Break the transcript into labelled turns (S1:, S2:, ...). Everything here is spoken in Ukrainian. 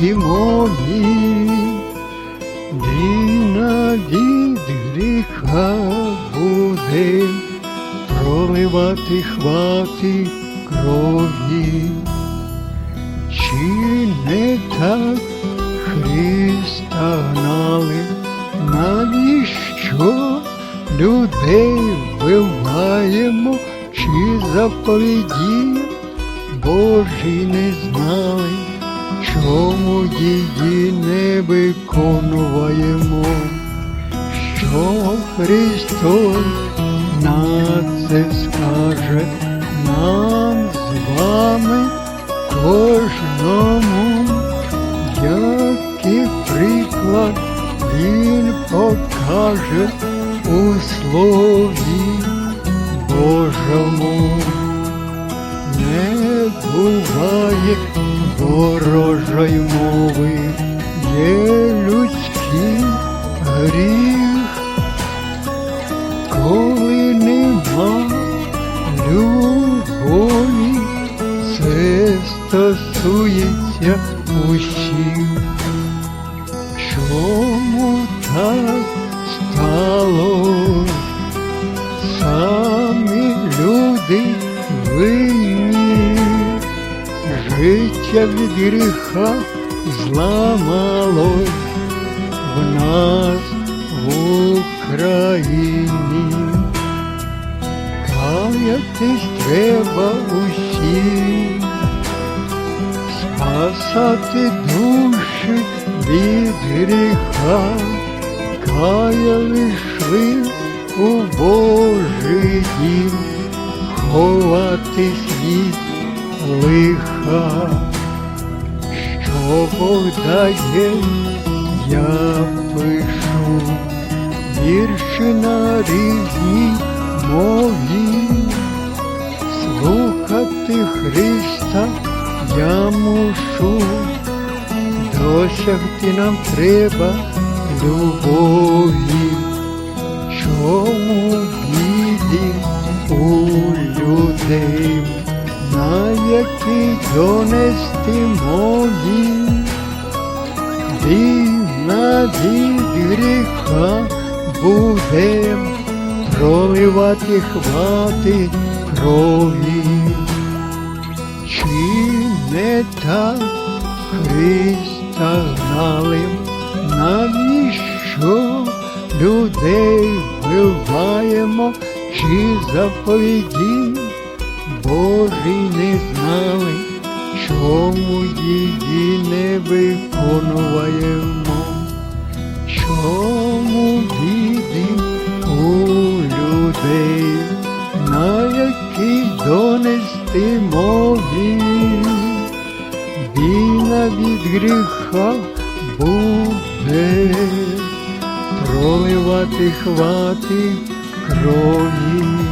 S1: донести мові, війна від гріха буде проливати хвати крові. Чи не так Христа гнали, навіщо людей вбиваємо, чи заповіді Божі не знали, чому її не виконуємо, що Христос на це скаже нам з вами кожному, який приклад він покаже у слові Божому. Не буває ворожої мови, є людський гріх, коли нема любові, це стосується усіх. Чому так стало? Самі люди винні, життя від гріха зламалось в нас в Україні. Каятись треба усім, спасати душі від гріха, каялись шли у Божий дім, ховатись від лиха, що Бог дає, я пишу вірші на різній мові, слухати Христа я мушу, досягти нам треба любові. Який донести мові, війна від гріха буде проливати хвати крові, чи не так Христа гнали, навіщо людей вбиваємо, чи заповіді Божі не знали, чому її не виконуємо, чому біди у людей, на який донести мові, війна від гріха буде проливати хвати крові.